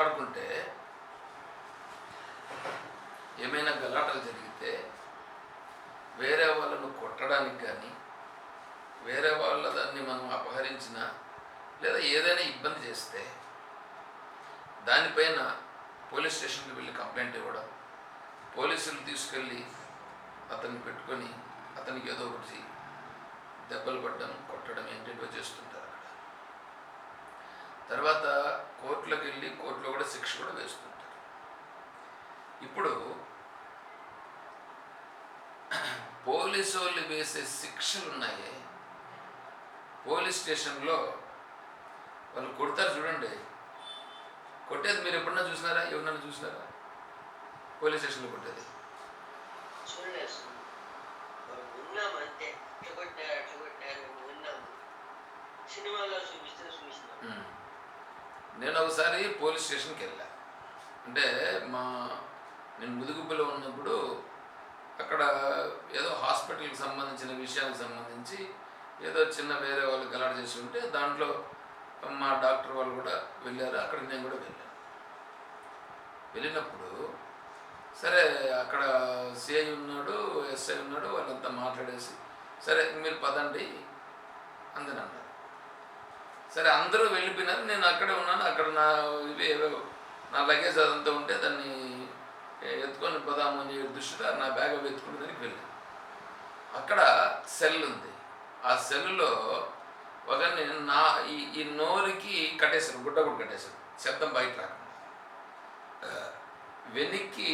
మాట్లాడుకుంటే ఏమైనా గలాటలు జరిగితే వేరే వాళ్ళను కొట్టడానికి కానీ వేరే వాళ్ళ దాన్ని మనం అపహరించిన లేదా ఏదైనా ఇబ్బంది చేస్తే దానిపైన పోలీస్ స్టేషన్కి వెళ్ళి కంప్లైంట్ ఇవ్వడం పోలీసులు తీసుకెళ్ళి అతన్ని పెట్టుకొని అతనికి ఏదో ఒకటి దెబ్బలు పడ్డం కొట్టడం ఏంటంటో చేస్తుంటారు. తర్వాత కోర్టులోకి వెళ్ళి కోర్టులో కూడా శిక్ష కూడా వేస్తుంటారు. ఇప్పుడు పోలీసు వాళ్ళు వేసే శిక్షలు ఉన్నాయే పోలీస్ స్టేషన్లో వాళ్ళు కొడతారు చూడండి. కొట్టేది మీరు ఎప్పుడన్నా చూసినారా? ఎవరన్నా చూసినారా? పోలీస్ స్టేషన్లో కొట్టేది. సినిమాలో చూపిస్తే చూసినాం ఉమ్. నేను ఒకసారి పోలీస్ స్టేషన్కి వెళ్ళా. అంటే మా నేను ముదుగుబ్బలో ఉన్నప్పుడు అక్కడ ఏదో హాస్పిటల్కి సంబంధించిన విషయానికి సంబంధించి ఏదో చిన్న వేరే వాళ్ళు గలాట చేసి ఉంటే దాంట్లో మా డాక్టర్ వాళ్ళు కూడా వెళ్ళారు. అక్కడికి నేను కూడా వెళ్ళాను వెళ్ళినప్పుడు సరే అక్కడ సిఐ ఉన్నాడు ఎస్ఐ ఉన్నాడు వాళ్ళంతా మాట్లాడేసి సరే మీరు పదండి అందని అన్నారు సరే అందరూ వెళ్ళిపోయినారు. నేను అక్కడే ఉన్నాను. అక్కడ నా ఇవి నా లగేజ్ అదంతా ఉంటే దాన్ని ఎత్తుకొని పోదాము అని దృష్టిలో నా బ్యాగ్ అవి ఎత్తుకుని దానికి వెళ్ళాను. అక్కడ సెల్ ఉంది. ఆ సెల్లో ఒకరిని నా ఈ ఈ నోరుకి కట్టేశారు గుడ్డ కూడా కట్టేశారు. శబ్దం బయట రాకుండా. వెనక్కి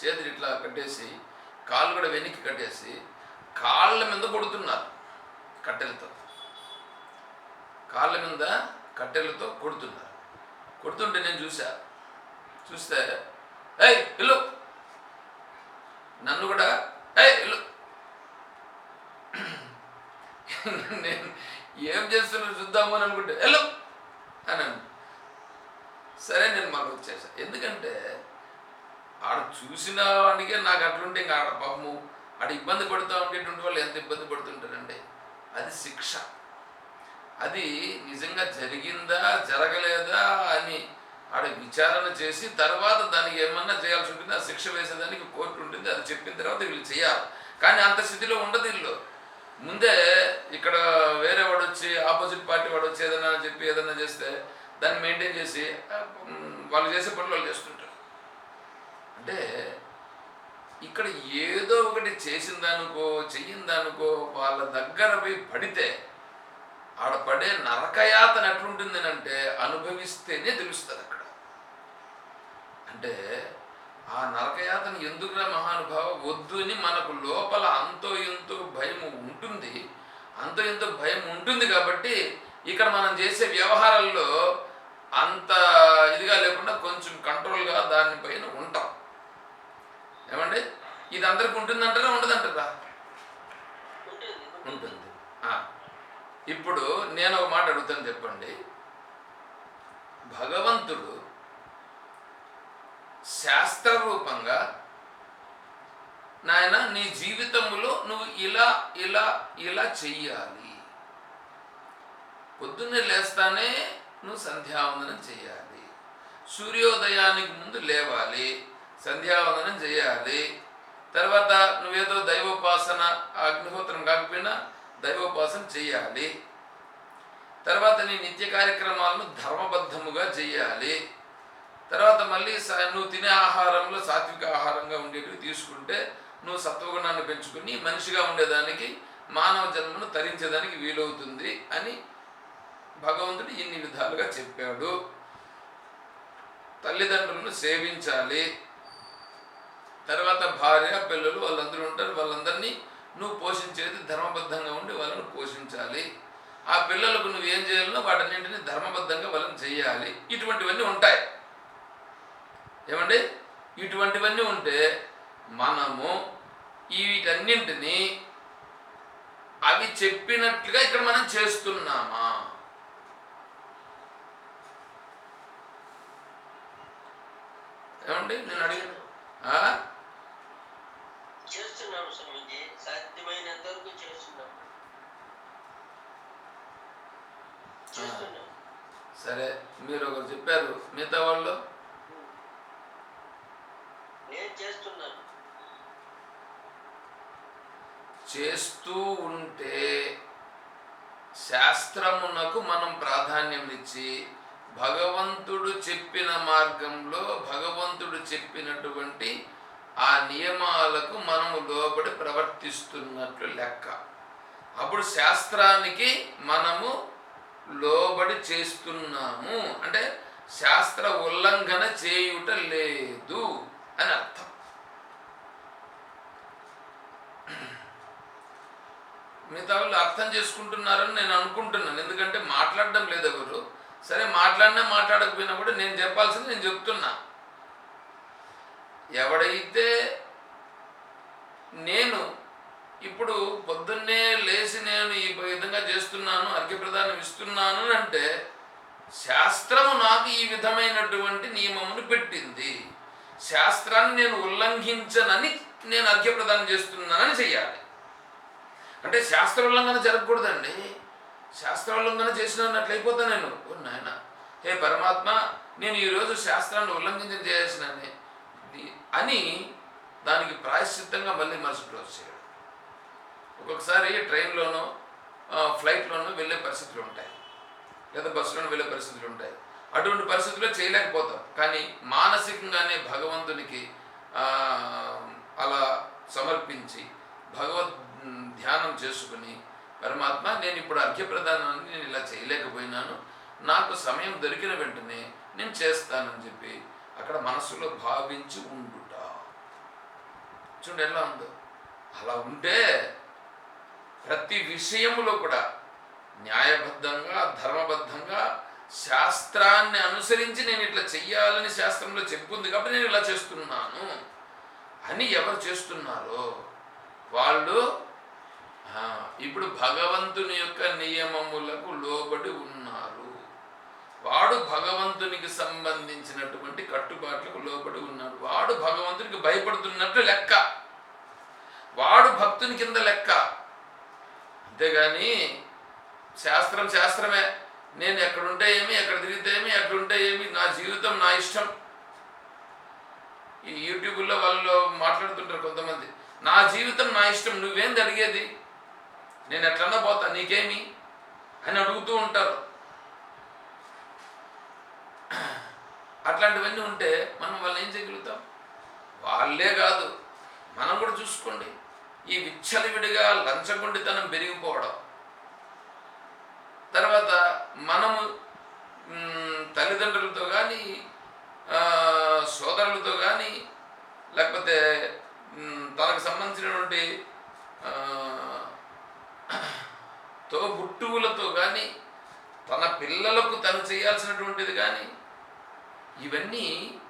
చేతులు ఇట్లా కట్టేసి కాళ్ళు కూడా వెనక్కి కట్టేసి కాళ్ళ మీద కొడుతున్నారు కట్టెలతో. కాళ్ళ మీద కట్టెలతో కొడుతున్నారు. కొడుతుంటే నేను చూసా చూస్తే ఏయ్ ఇల్లు! నన్ను కూడా ఏయ్ ఇల్లు! నేను ఏం చేస్తున్నా చూద్దాము అని అనుకుంటే ఎల్లు అని సరే నేను మనకు వచ్చేసా. ఎందుకంటే ఆడ చూసిన వాడికే నాకు అట్లుంటే ఇంకా ఆడ పాపము ఆడ ఇబ్బంది పడుతూ ఉండేటువంటి వాళ్ళు ఎంత ఇబ్బంది పడుతుంటారండి. అది శిక్ష. అది నిజంగా జరిగిందా జరగలేదా అని ఆడ విచారణ చేసి తర్వాత దానికి ఏమన్నా చేయాల్సి ఉంటుంది ఆ శిక్ష వేసేదానికి కోర్టు ఉంటుంది అది చెప్పిన తర్వాత వీళ్ళు చేయాలి. కానీ అంత స్థితిలో ఉండదు వీళ్ళు. ముందే ఇక్కడ వేరే వాడు వచ్చి ఆపోజిట్ పార్టీ వాడు వచ్చి ఏదైనా చెప్పి ఏదైనా చేస్తే దాన్ని మెయింటైన్ చేసి వాళ్ళు చేసే పనులు వాళ్ళు చేస్తుంటారు. అంటే ఇక్కడ ఏదో ఒకటి చేసిందనుకో చెయ్యిందనుకో వాళ్ళ దగ్గర పోయి పడితే ఆడ పడే నరకయాతన ఎట్లుంటుంది అంటే అనుభవిస్తేనే తెలుస్తుంది అక్కడ. అంటే ఆ నరకయాతన ఎందుకురా మహానుభావ? వద్దు అని మనకు లోపల అంతో ఎంతో భయం ఉంటుంది. అంతో ఎంతో భయం ఉంటుంది కాబట్టి ఇక్కడ మనం చేసే వ్యవహారాల్లో అంత ఇదిగా లేకుండా కొంచెం కంట్రోల్గా దానిపైన ఉంటాం. ఏమండి? ఇది అందరికి ఉంటుందంటారా ఉండదంటారా? ఉంటుంది. ఇప్పుడు నేను ఒక మాట అడుగుతాను చెప్పండి. భగవంతుడు శాస్త్ర రూపంగా నాయన నీ జీవితంలో నువ్వు ఇలా ఇలా ఇలా చెయ్యాలి. పొద్దున్నే లేస్తానే నువ్వు సంధ్యావందనం చేయాలి సూర్యోదయానికి ముందు లేవాలి సంధ్యావందనం చేయాలి తర్వాత నువ్వేదో దైవోపాసన అగ్నిహోత్రం కాకపోయినా దైవోపాసన చేయాలి. తర్వాత నీ నిత్య కార్యక్రమాలను ధర్మబద్ధముగా చేయాలి. తర్వాత మళ్ళీ నువ్వు తినే ఆహారంలో సాత్విక ఆహారంగా ఉండేటివి తీసుకుంటే నువ్వు సత్వగుణాన్ని పెంచుకుని మనిషిగా ఉండేదానికి మానవ జన్మను తరించేదానికి వీలవుతుంది అని భగవంతుడు ఇన్ని విధాలుగా చెప్పాడు. తల్లిదండ్రులను సేవించాలి. తర్వాత భార్య పిల్లలు వాళ్ళందరూ ఉంటారు. వాళ్ళందరినీ నువ్వు పోషించేది ధర్మబద్ధంగా ఉండి వాళ్ళని పోషించాలి. ఆ పిల్లలకు నువ్వు ఏం చేయాలనో వాటన్నింటినీ ధర్మబద్ధంగా వాళ్ళని చేయాలి ఇటువంటివన్నీ ఉంటాయి. ఏమండి? ఇటువంటివన్నీ ఉంటే మనము వీటన్నింటినీ అవి చెప్పినట్లుగా ఇక్కడ మనం చేస్తున్నామా? ఏమండి? నేను అడిగాను. చేస్తున్నాం స్వామిజీ సాధ్యమైనంత వరకు చేస్తున్నాం చేస్తున్నాం సరే మీరు ఒకరు చెప్పారు మిగతా వాళ్ళు? నేను చేస్తున్నాను. చేస్తూ ఉంటే శాస్త్రమునకు మనం ప్రాధాన్యం ఇచ్చి భగవంతుడు చెప్పిన మార్గంలో భగవంతుడు చెప్పినటువంటి ఆ నియమాలకు మనము లోబడి ప్రవర్తిస్తున్నట్లు లెక్క. అప్పుడు శాస్త్రానికి మనము లోబడి చేస్తున్నాము. అంటే శాస్త్ర ఉల్లంఘన చేయుట లేదు అని అర్థం. మిగతా వాళ్ళు అర్థం చేసుకుంటున్నారని నేను అనుకుంటున్నాను. ఎందుకంటే మాట్లాడడం లేదు ఎవరు. సరే మాట్లాడినా మాట్లాడకపోయినా కూడా నేను చెప్పాల్సింది నేను చెప్తున్నా. ఎవడైతే నేను ఇప్పుడు పొద్దున్నే లేచి నేను ఈ విధంగా చేస్తున్నాను అర్ఘ్యప్రదానం ఇస్తున్నాను అంటే శాస్త్రము నాకు ఈ విధమైనటువంటి నియమమును పెట్టింది. శాస్త్రాన్ని నేను ఉల్లంఘించనని నేను అర్ఘ్యప్రదానం చేస్తున్నానని చెయ్యాలి. అంటే శాస్త్ర ఉల్లంఘన జరగకూడదండి. శాస్త్ర ఉల్లంఘన చేసినట్లు అయిపోతా నేను. ఓ నాయన హే పరమాత్మ నేను ఈరోజు శాస్త్రాన్ని ఉల్లంఘించ చేసినని. అని దానికి ప్రాయశ్చిత్తంగా మళ్ళీ మరుసటి రోజు చేయడం. ఒక్కొక్కసారి ట్రైన్లోనో ఫ్లైట్లోనో వెళ్ళే పరిస్థితులు ఉంటాయి. లేదా బస్సులోనూ వెళ్ళే పరిస్థితులు ఉంటాయి. అటువంటి పరిస్థితుల్లో చేయలేకపోతాం. కానీ మానసికంగానే భగవంతునికి అలా సమర్పించి భగవద్ ధ్యానం చేసుకుని పరమాత్మ నేను ఇప్పుడు అర్ఘ్యప్రదానాన్ని నేను ఇలా చేయలేకపోయినాను. నాకు సమయం దొరికిన వెంటనే నేను చేస్తానని చెప్పి అక్కడ మనసులో భావించి ఉండుట. చూడండి ఎలా ఉందో. అలా ఉంటే ప్రతి విషయంలో కూడా న్యాయబద్ధంగా ధర్మబద్ధంగా శాస్త్రాన్ని అనుసరించి నేను ఇట్లా చెయ్యాలని శాస్త్రంలో చెప్పుంది కాబట్టి నేను ఇలా చేస్తున్నాను అని ఎవరు చేస్తున్నారో వాళ్ళు ఇప్పుడు భగవంతుని యొక్క నియమములకు లోబడి ఉన్నారు. వాడు భగవంతునికి సంబంధించినటువంటి కట్టుబాట్లకు లోబడి ఉన్నాడు. వాడు భగవంతునికి భయపడుతున్నట్టు లెక్క. వాడు భక్తుని కింద లెక్క. అంతేగాని శాస్త్రం శాస్త్రమే. నేను ఎక్కడుంటే ఏమి ఎక్కడ తిరిగితే ఏమి ఎక్కడుంటే ఏమి నా జీవితం నా ఇష్టం. ఈ యూట్యూబ్లో వాళ్ళు మాట్లాడుతుంటారు కొంతమంది. నా జీవితం నా ఇష్టం నువ్వేంది అడిగేది? నేను ఎట్లన్నా పోతా నీకేమి? అని అడుగుతూ ఉంటారు. అట్లాంటివన్నీ ఉంటే మనం వాళ్ళని ఏం చేయగలుగుతాం? వాళ్ళే కాదు. మనం కూడా చూసుకోండి. ఈ విచ్చలవిడిగా లంచగొండితనం పెరిగిపోవడం. తర్వాత మనము తల్లిదండ్రులతో కానీ సోదరులతో కానీ లేకపోతే తనకు సంబంధించినటువంటి తో తోబుట్టువులతో కానీ తన పిల్లలకు తను చేయాల్సినటువంటిది కానీ ఇవన్నీ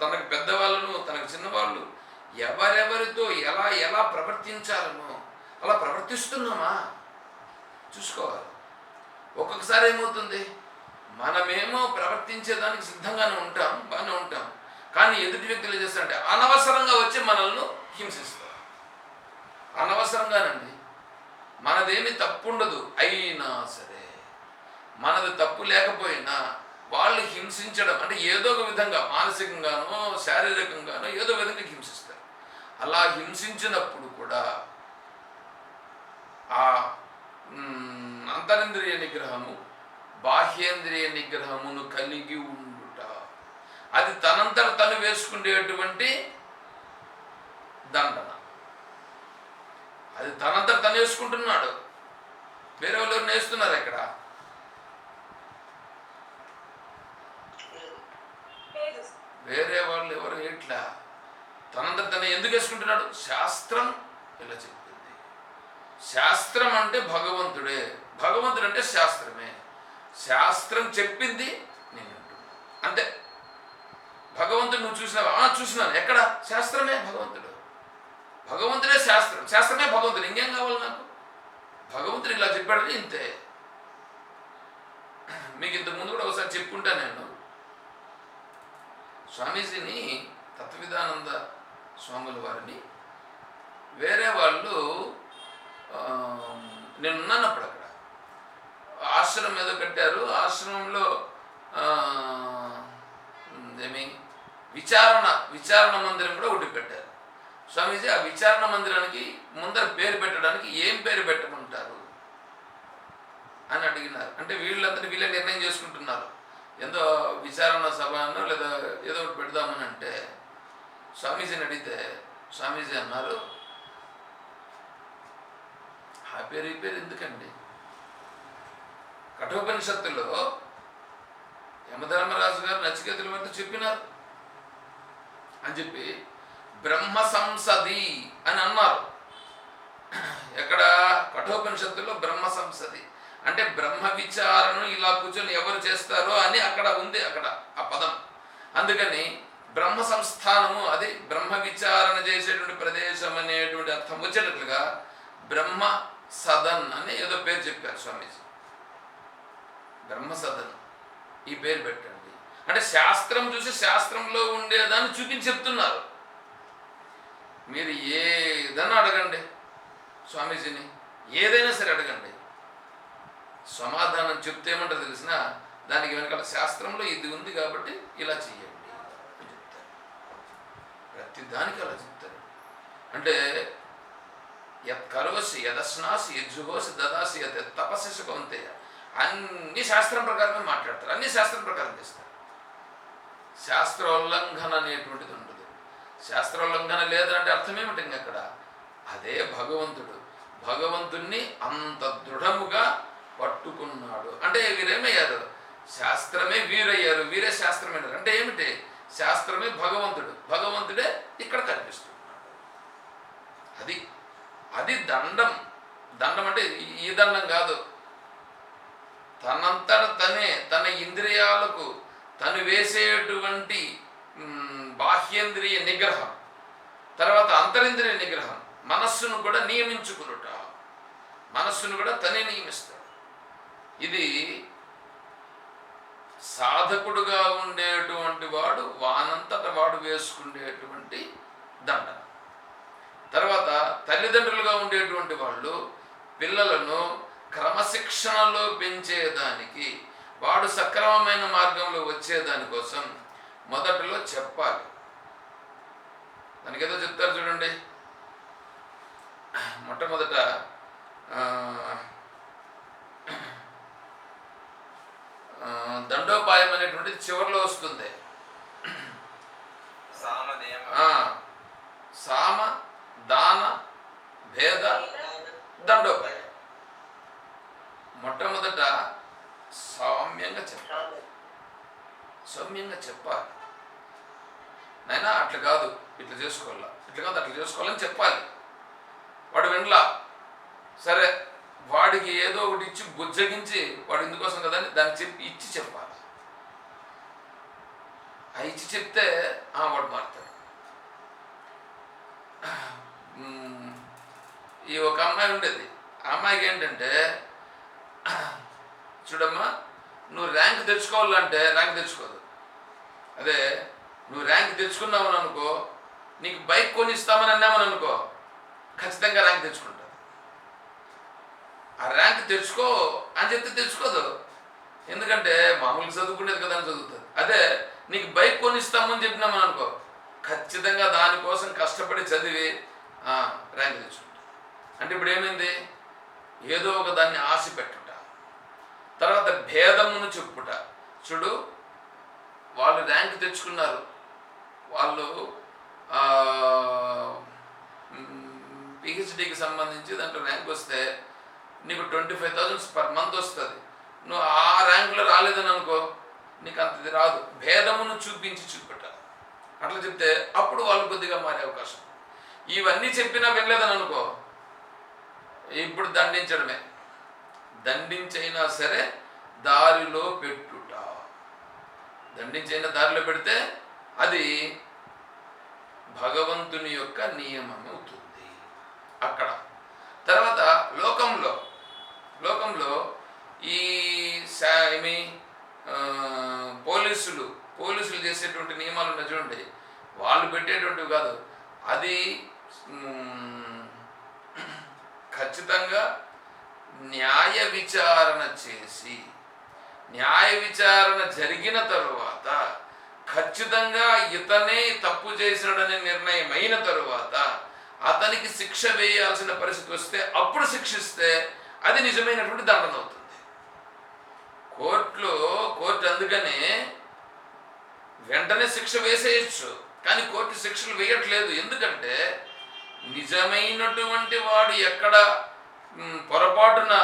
తనకు పెద్దవాళ్ళను తనకు చిన్నవాళ్ళు ఎవరెవరితో ఎలా ఎలా ప్రవర్తించాలనో అలా ప్రవర్తిస్తున్నామా? చూసుకోవాలి. ఒక్కొక్కసారి ఏమవుతుంది? మనమేమో ప్రవర్తించేదానికి సిద్ధంగానే ఉంటాం బాగానే ఉంటాం. కానీ ఎదుటి వ్యక్తులు ఏం చేస్తారంటే అనవసరంగా వచ్చి మనల్ని హింసిస్తారు. అనవసరంగానండి. మనదేమి తప్పు ఉండదు అయినా సరే. మనది తప్పు లేకపోయినా వాళ్ళు హింసించడం అంటే ఏదో ఒక విధంగా మానసికంగానో శారీరకంగానో ఏదో విధంగా హింసిస్తారు. అలా హింసించినప్పుడు కూడా ఆ అంతరింద్రియ నిగ్రహము బాహ్యేంద్రియ నిగ్రహమును కలిగి ఉండుట. అది తనంతట తను వేసుకునేటువంటి దండన. అది తనంతట తను వేసుకుంటున్నాడు. వేరే వాళ్ళు నేస్తున్నారు ఇక్కడ వేరే వాళ్ళు ఎవరు ఎట్లా తనంత తను ఎందుకు వేసుకుంటున్నాడు? శాస్త్రం ఇలా చెప్పింది శాస్త్రం అంటే భగవంతుడే. భగవంతుడు అంటే శాస్త్రమే. శాస్త్రం చెప్పింది నేను అంతే. భగవంతుడు నువ్వు చూసినావా? చూసినాను. ఎక్కడ? శాస్త్రమే భగవంతుడు. భగవంతుడే శాస్త్రం. శాస్త్రమే భగవంతుడు. ఇంకేం కావాలి నాకు? భగవంతుడు ఇలా చెప్పాడని ఇంతే. మీకు ఇంతకు ముందు కూడా ఒకసారి చెప్పుకుంటా నేను. స్వామీజీని తత్వవిధానంద స్వాముల వారిని వేరే వాళ్ళు నేనున్నాను నేను అప్పుడు అక్కడ ఆశ్రమం ఏదో కట్టారు ఆశ్రమంలో ఏమి? విచారణ విచారణ మందిరం కూడా ఒకటి పెట్టారు స్వామీజీ ఆ విచారణ మందిరానికి ముందర పేరు పెట్టడానికి ఏం పేరు పెట్టమంటారు? అని అడిగినారు. అంటే వీళ్ళందరూ వీళ్ళే నిర్ణయం చేసుకుంటున్నారు. ఎంతో విచారణ సభను లేదా ఏదో ఒకటి పెడదామని అంటే స్వామీజీని అడిగితే స్వామీజీ అన్నారు ఆ పేరు ఈ పేరు ఎందుకండి? కఠోపనిషత్తులో యమధర్మరాజు గారు నచికేతుల మీద చెప్పినారు. అని చెప్పి బ్రహ్మ సంసది అని అన్నారు. ఎక్కడ? కఠోపనిషత్తులో బ్రహ్మ సంసది. అంటే బ్రహ్మ విచారణ ఇలా కూర్చొని ఎవరు చేస్తారో అని అక్కడ ఉంది అక్కడ ఆ పదం. అందుకని బ్రహ్మ సంస్థానము అది బ్రహ్మ విచారణ చేసేటువంటి ప్రదేశం అనేటువంటి అర్థం వచ్చేటట్లుగా బ్రహ్మ సదన్ అని ఏదో పేరు చెప్పారు స్వామీజీ. బ్రహ్మ సదన్ ఈ పేరు పెట్టండి. అంటే శాస్త్రం చూసి శాస్త్రంలో ఉండేదాన్ని చూపించి చెప్తున్నారు. మీరు ఏదైనా అడగండి స్వామీజీని. ఏదైనా సరే అడగండి. సమాధానం చెప్తే ఏమంటారు తెలిసిన? దానికి వెనకాల శాస్త్రంలో ఇది ఉంది కాబట్టి ఇలా చెయ్యండి అని చెప్తారు. ప్రతి దానికి అలా చెప్తారు. అంటే యత్ కరోసి యదస్నాసి యజ్జుహోసి దదాసి యత్ తపస్సు కౌంతేయ అన్ని శాస్త్రం ప్రకారమే మాట్లాడతారు. అన్ని శాస్త్రం ప్రకారం చేస్తారు. శాస్త్రోల్లంఘన అనేటువంటిది ఉండదు. శాస్త్రోల్లంఘన లేదంటే అర్థం ఏమిటి ఇంక అక్కడ? అదే భగవంతుడు. భగవంతుణ్ణి అంత దృఢముగా పట్టుకున్నాడు. అంటే వీరేమయ్యారు శాస్త్రమే వీరయ్యారు. వీరే శాస్త్రమైనారు అంటే ఏమిటి? శాస్త్రమే భగవంతుడు. భగవంతుడే ఇక్కడ కనిపిస్తున్నాడు. అది అది దండం. దండం అంటే ఈ- దండం కాదు. తనంతట తనే తన ఇంద్రియాలకు తను వేసేటువంటి బాహ్యేంద్రియ నిగ్రహం తర్వాత అంతరింద్రియ నిగ్రహం మనస్సును కూడా నియమించుకునుట. మనస్సును కూడా తనే నియమిస్తాడు. ఇది సాధకుడుగా ఉండేటువంటి వాడు వానంతట వాడు వేసుకునేటువంటి దండ తర్వాత తల్లిదండ్రులుగా ఉండేటువంటి వాళ్ళు పిల్లలను క్రమశిక్షణలో పెంచేదానికి వాడు సక్రమమైన మార్గంలో వచ్చేదానికోసం మొదటిలో చెప్పాలి. దానికేదో చెప్తారు చూడండి. మొట్టమొదట ఆ, ఆ, దండోపాయం అనేటువంటిది చివరిలో వస్తుంది. సామ దాన భేద దండోపాయం. మొట్టమొదట సౌమ్యంగా చెప్పాలి. సౌమ్యంగా చెప్పాలి. నైనా అట్లా కాదు ఇట్లా చేసుకోవాలా? ఇట్లా కాదు అట్లా చేసుకోవాలని చెప్పాలి. వాడు వినలా. సరే వాడికి ఏదో ఒకటి ఇచ్చి బుజ్జగించి వాడు ఇందుకోసం కదా అని దాన్ని చెప్పి ఇచ్చి చెప్పాలి. ఆ ఇచ్చి చెప్తే ఆ వాడు మారుతాడు. ఈ ఒక అమ్మాయి ఉండేది. ఆ అమ్మాయికి ఏంటంటే చూడమ్మా నువ్వు ర్యాంక్ తెచ్చుకోవాలంటే ర్యాంక్ తెచ్చుకోదు. అదే నువ్వు ర్యాంక్ తెచ్చుకున్నావు అనుకో నీకు బైక్ కొనిస్తామని అన్నామని అనుకో ఖచ్చితంగా ర్యాంక్ తెచ్చుకుంటావు. ఆ ర్యాంక్ తెచ్చుకో అని చెప్తే తెచ్చుకోదు ఎందుకంటే మామూలుగా చదువుకునేది కదా అని చదువుతుంది అదే నీకు బైక్ కొనిస్తామని చెప్పినామని అనుకో ఖచ్చితంగా దానికోసం కష్టపడి చదివి ర్యాంక్ తెచ్చుకుంటా అంటే ఇప్పుడు ఏమైంది? ఏదో ఒక దాన్ని ఆశ పెట్టుట తర్వాత భేదమును చెప్పుట చూడు వాళ్ళు ర్యాంక్ తెచ్చుకున్నారు. వాళ్ళు పిహెచ్డికి సంబంధించి దాంట్లో ర్యాంక్ వస్తే నీకు twenty five thousands per month వస్తుంది. నువ్వు ఆ ర్యాంకులో రాలేదని అనుకో నీకు అంతది రాదు. భేదమును చూపించి చూపెట్ట అట్లా చెప్తే అప్పుడు వాళ్ళు కొద్దిగా మారే అవకాశం. ఇవన్నీ చెప్పినా వినలేదని అనుకో ఇప్పుడు దండించడమే. దండించైనా సరే దారిలో పెట్టుట. దండించైనా దారిలో పెడితే అది భగవంతుని యొక్క నియమం అవుతుంది అక్కడ. తర్వాత లోకంలో లోకంలో ఈ ఏమి పోలీసులు పోలీసులు చేసేటువంటి నియమాలు ఉన్నాయి చూడండి. వాళ్ళు పెట్టేటువంటివి కాదు. అది ఖచ్చితంగా న్యాయ విచారణ చేసి న్యాయ విచారణ జరిగిన తరువాత ఖచ్చితంగా ఇతనే తప్పు చేసినాడనే నిర్ణయం అయిన తరువాత అతనికి శిక్ష వేయాల్సిన పరిస్థితి వస్తే అప్పుడు శిక్షిస్తే అది నిజమైనటువంటి దండన అవుతుంది. కోర్టులో కోర్టు అందుకనే వెంటనే శిక్ష వేసేయచ్చు కానీ కోర్టు శిక్షలు వేయట్లేదు. ఎందుకంటే నిజమైనటువంటి వాడు ఎక్కడ పొరపాటున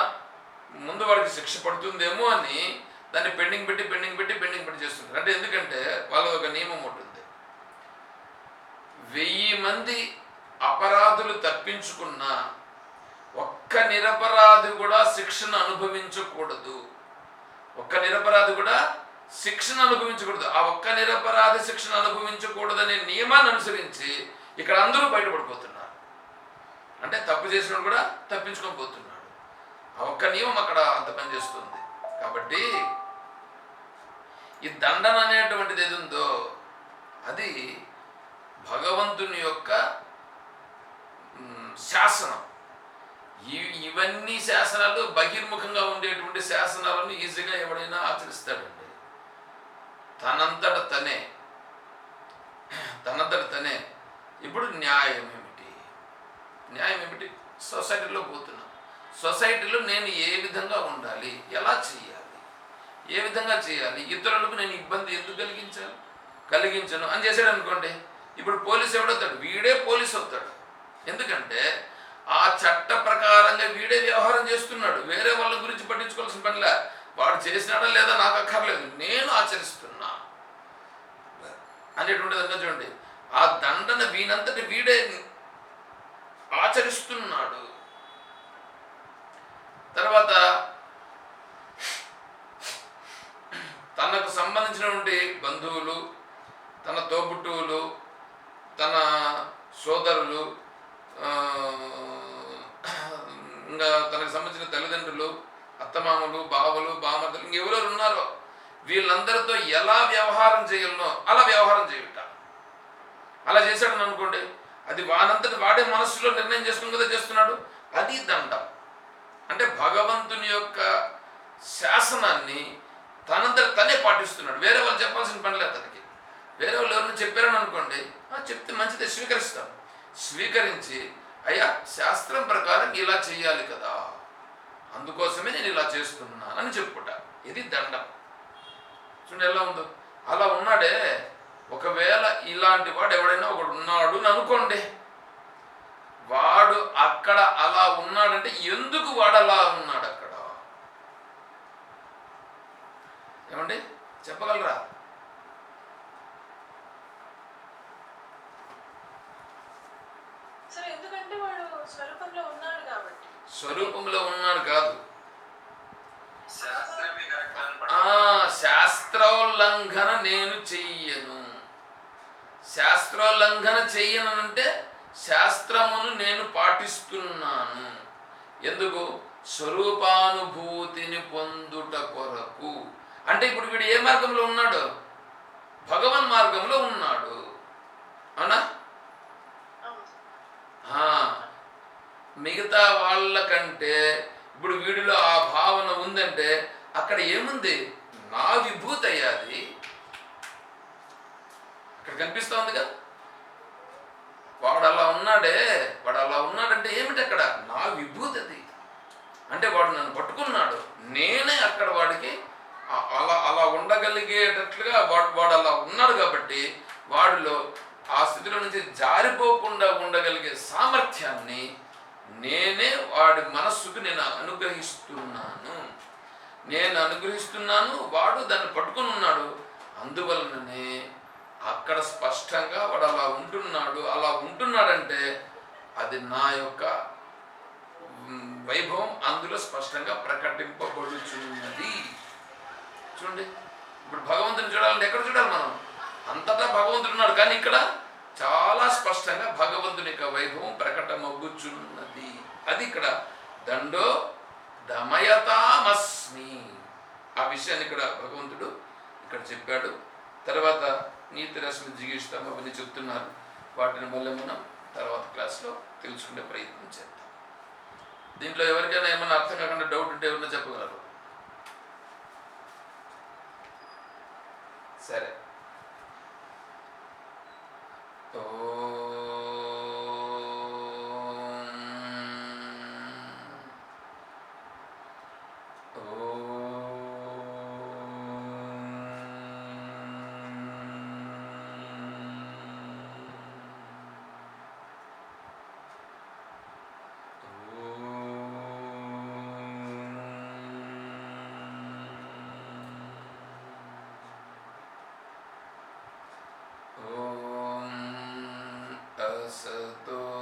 ముందు వాడికి శిక్ష పడుతుందేమో అని దాన్ని పెండింగ్ పెట్టి పెండింగ్ పెట్టి పెండింగ్ పెట్టి చేస్తుంటారు. అంటే ఎందుకంటే వాళ్ళ ఒక నియమం ఉంటుంది వెయ్యి మంది అపరాధులు తప్పించుకున్న ఒక్క నిరపరాధి కూడా శిక్షను అనుభవించకూడదు. ఒక్క నిరపరాధి కూడా శిక్షను అనుభవించకూడదు. ఆ ఒక్క నిరపరాధి శిక్షను అనుభవించకూడదనే నియమాన్ని అనుసరించి ఇక్కడ అందరూ బయటపడిపోతున్నారు. అంటే తప్పు చేసిన కూడా తప్పించుకొని పోతున్నాడు. ఆ ఒక్క నియమం అక్కడ అంత పనిచేస్తుంది. కాబట్టి ఈ దండన అనేటువంటిది ఏది ఉందో అది భగవంతుని యొక్క మ్, శాసనం ఇవి ఇవన్నీ శాసనాలు బహిర్ముఖంగా ఉండేటువంటి శాసనాలను ఈజీగా ఎవడైనా ఆచరిస్తాడండి. తనంతట తనే తనంతట తనే. ఇప్పుడు న్యాయం ఏమిటి? న్యాయం ఏమిటి? సొసైటీలో పోతున్నాం. సొసైటీలో నేను ఏ విధంగా ఉండాలి? ఎలా చేయాలి? ఏ విధంగా చేయాలి? ఇతరులకు నేను ఇబ్బంది ఎందుకు కలిగించాను? కలిగించను. అని చేశాడు అనుకోండి. ఇప్పుడు పోలీస్ ఎవడవుతాడు వీడే పోలీస్ అవుతాడు ఎందుకంటే ఆ చట్ట ప్రకారంగా వీడే వ్యవహారం చేస్తున్నాడు. వేరే వాళ్ళ గురించి పట్టించుకోవాల్సిన పనిలే వాడు చేసినాడా లేదా నాకు అక్కర్లేదు. నేను ఆచరిస్తున్నా. అనేటువంటిది అంతా చూడండి. ఆ దండన వీనంతటి వీడే ఆచరిస్తున్నాడు తర్వాత తనకు సంబంధించినటువంటి బంధువులు తన తోబుట్టువులు తన సోదరులు ఆ, ఇంకా తనకు సంబంధించిన తల్లిదండ్రులు అత్తమామలు బావలు బామర్దులు ఇంకెవరెవరు ఉన్నారో వీళ్ళందరితో ఎలా వ్యవహారం చేయాలనో అలా వ్యవహారం చేయుట. అలా చేశాడని అనుకోండి అది వానంతటి వాడే మనస్సులో నిర్ణయం చేసుకుని కదా చేస్తున్నాడు? అది దండం. అంటే భగవంతుని యొక్క శాసనాన్ని తనంతట తనే పాటిస్తున్నాడు. వేరే వాళ్ళు చెప్పాల్సిన పని లేదు అతనికి వేరే వాళ్ళు ఎవరిని చెప్పారని అనుకోండి చెప్తే మంచిదే స్వీకరిస్తాం. స్వీకరించి అయ్యా శాస్త్రం ప్రకారం ఇలా చేయాలి కదా. అందుకోసమే నేను ఇలా చేస్తున్నాను అని చెప్పుకుంటా. ఇది దండం. చూడండి ఎలా ఉందో. అలా ఉన్నాడే. ఒకవేళ ఇలాంటి వాడు ఎవడైనా ఒకడు ఉన్నాడు అని అనుకోండి. వాడు అక్కడ అలా ఉన్నాడంటే ఎందుకు వాడు అలా ఉన్నాడు అక్కడ? ఏమండి? చెప్పగలరా? స్వరూపంలో ఉన్నాడు కాదు. శాస్త్రోల్లంఘన నేను చెయ్యను. శాస్త్రోల్లంఘన చెయ్యనంటే శాస్త్రమును నేను పాటిస్తున్నాను. ఎందుకు? స్వరూపానుభూతిని పొందుట కొరకు. అంటే ఇప్పుడు వీడు ఏ మార్గంలో ఉన్నాడు? భగవన్ మార్గంలో ఉన్నాడు. అవునా? మిగతా వాళ్ళకంటే ఇప్పుడు వీడిలో ఆ భావన ఉందంటే అక్కడ ఏముంది? నా విభూతి అయ్యాది. అక్కడ కనిపిస్తోందిగా. కదా వాడు అలా ఉన్నాడే వాడు అలా ఉన్నాడంటే ఏమిటి అక్కడ? నా విభూతి అది. అంటే వాడు నన్ను పట్టుకున్నాడు. నేనే అక్కడ వాడికి అలా అలా ఉండగలిగేటట్లుగా వాడు వాడు అలా ఉన్నాడు కాబట్టి వాడిలో ఆ స్థితిలో నుంచి జారిపోకుండా ఉండగలిగే సామర్థ్యాన్ని నేనే వాడి మనస్సుకు నేను అనుగ్రహిస్తున్నాను. నేను అనుగ్రహిస్తున్నాను వాడు దాన్ని పట్టుకుని ఉన్నాడు. అందువలననే అక్కడ స్పష్టంగా వాడు అలా ఉంటున్నాడు. అలా ఉంటున్నాడంటే అది నా యొక్క వైభవం అందులో స్పష్టంగా ప్రకటింపబడుచున్నది. చూడండి ఇప్పుడు భగవంతుని చూడాలంటే ఎక్కడ చూడాలి మనం? అంతటా భగవంతుడు ఉన్నాడు. కానీ ఇక్కడ చాలా స్పష్టంగా భగవంతుని యొక్క వైభవం ప్రకటమగుచున్నది అది ఇక్కడ దండో దమయతామస్మి. ఆ విషయాన్ని ఇక్కడ భగవంతుడు ఇక్కడ చెప్పాడు. తర్వాత నీతి రశ్మి జిగిస్తాం అవన్నీ చెప్తున్నారు. వాటిని మళ్ళీ మనం తర్వాత క్లాస్లో తెలుసుకునే ప్రయత్నం చేద్దాం. దీంట్లో ఎవరికైనా ఏమైనా అర్థం కాకుండా డౌట్ ఉంటే ఏమన్నా చెప్పగలరు? సరే. So. Uh, the